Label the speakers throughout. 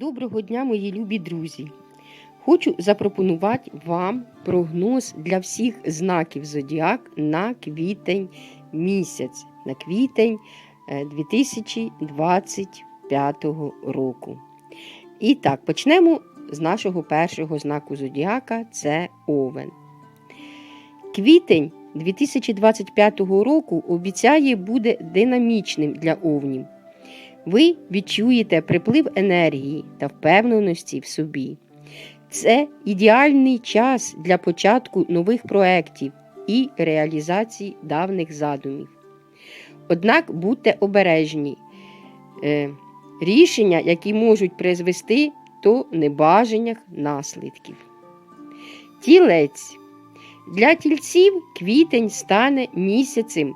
Speaker 1: Доброго дня, мої любі друзі! Хочу запропонувати вам прогноз для всіх знаків Зодіак на квітень місяць, на квітень е, 2025 року. І так, почнемо з нашого першого знаку Зодіака це Овен. Квітень 2025 року обіцяє буде динамічним для овнів. Ви відчуєте приплив енергії та впевненості в собі. Це ідеальний час для початку нових проєктів і реалізації давних задумів. Однак будьте обережні. Е, рішення, які можуть призвести до небажаних наслідків. Тілець. Для тільців квітень стане місяцем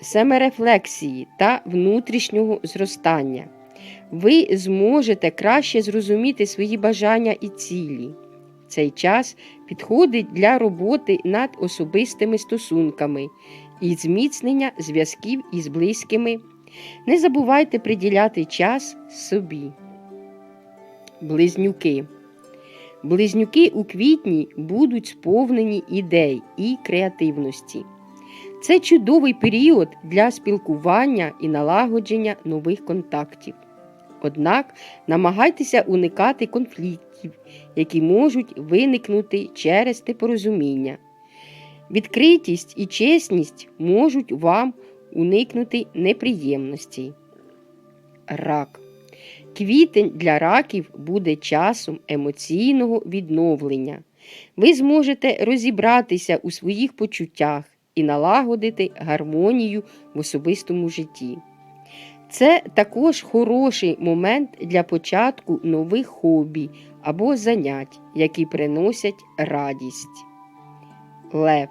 Speaker 1: саморефлексії та внутрішнього зростання. Ви зможете краще зрозуміти свої бажання і цілі. Цей час підходить для роботи над особистими стосунками і зміцнення зв'язків із близькими. Не забувайте приділяти час собі. Близнюки. Близнюки у квітні будуть сповнені ідей і креативності. Це чудовий період для спілкування і налагодження нових контактів. Однак намагайтеся уникати конфліктів, які можуть виникнути через непорозуміння. Відкритість і чесність можуть вам уникнути неприємностей. Рак. Квітень для раків буде часом емоційного відновлення. Ви зможете розібратися у своїх почуттях і налагодити гармонію в особистому житті. Це також хороший момент для початку нових хобі або занять, які приносять радість. Лев.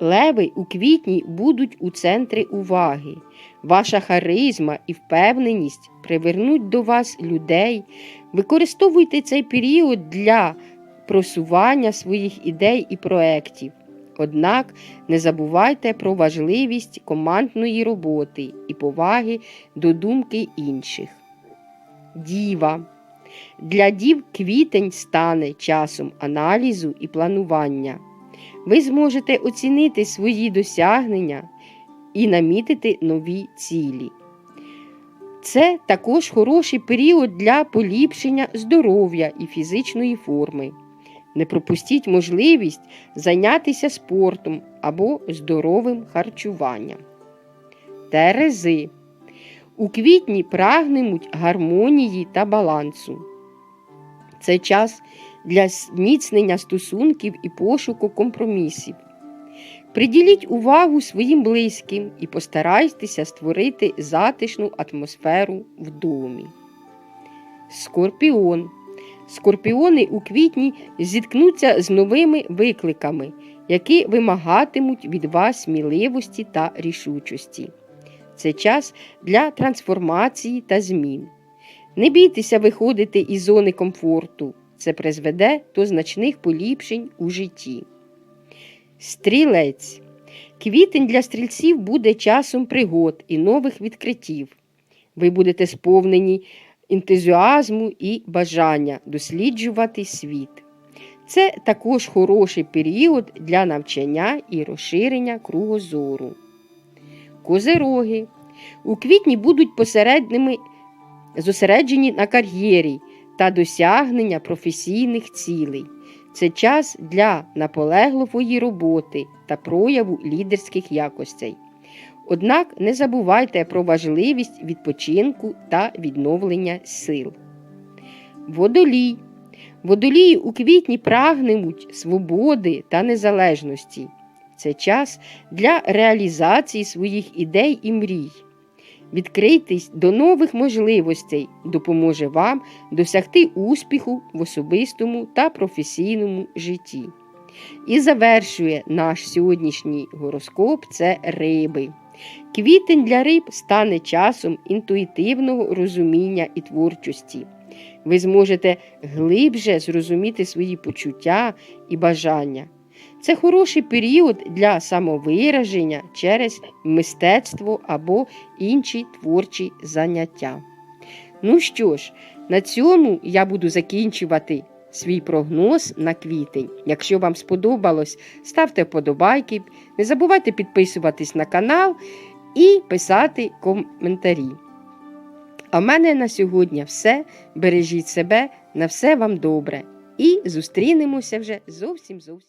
Speaker 1: Леви у квітні будуть у центрі уваги. Ваша харизма і впевненість привернуть до вас людей. Використовуйте цей період для просування своїх ідей і проєктів. Однак не забувайте про важливість командної роботи і поваги до думки інших. Діва. Для дів квітень стане часом аналізу і планування. Ви зможете оцінити свої досягнення і намітити нові цілі. Це також хороший період для поліпшення здоров'я і фізичної форми. Не пропустіть можливість зайнятися спортом або здоровим харчуванням. Терези. У квітні прагнемуть гармонії та балансу. Це час для зміцнення стосунків і пошуку компромісів. Приділіть увагу своїм близьким і постарайтеся створити затишну атмосферу в домі. Скорпіон. Скорпіони у квітні зіткнуться з новими викликами, які вимагатимуть від вас сміливості та рішучості. Це час для трансформації та змін. Не бійтеся виходити із зони комфорту, це призведе до значних поліпшень у житті. Стрілець. Квітень для стрільців буде часом пригод і нових відкриттів. Ви будете сповнені ентузіазму і бажання досліджувати світ. Це також хороший період для навчання і розширення кругозору. Козероги у квітні будуть посередними зосереджені на кар'єрі та досягнення професійних цілей. Це час для наполегливої роботи та прояву лідерських якостей. Однак не забувайте про важливість відпочинку та відновлення сил. Водолій. Водолії у квітні прагнемуть свободи та незалежності. Це час для реалізації своїх ідей і мрій. Відкритись до нових можливостей допоможе вам досягти успіху в особистому та професійному житті. І завершує наш сьогоднішній гороскоп це риби. Квітень для риб стане часом інтуїтивного розуміння і творчості. Ви зможете глибше зрозуміти свої почуття і бажання. Це хороший період для самовираження через мистецтво або інші творчі заняття. Ну що ж, На цьому я буду закінчувати свій прогноз на квітень. Якщо вам сподобалось, ставте вподобайки, не забувайте підписуватись на канал і писати коментарі. А в мене на сьогодні все. Бережіть себе, на все вам добре. І зустрінемося вже зовсім зовсім.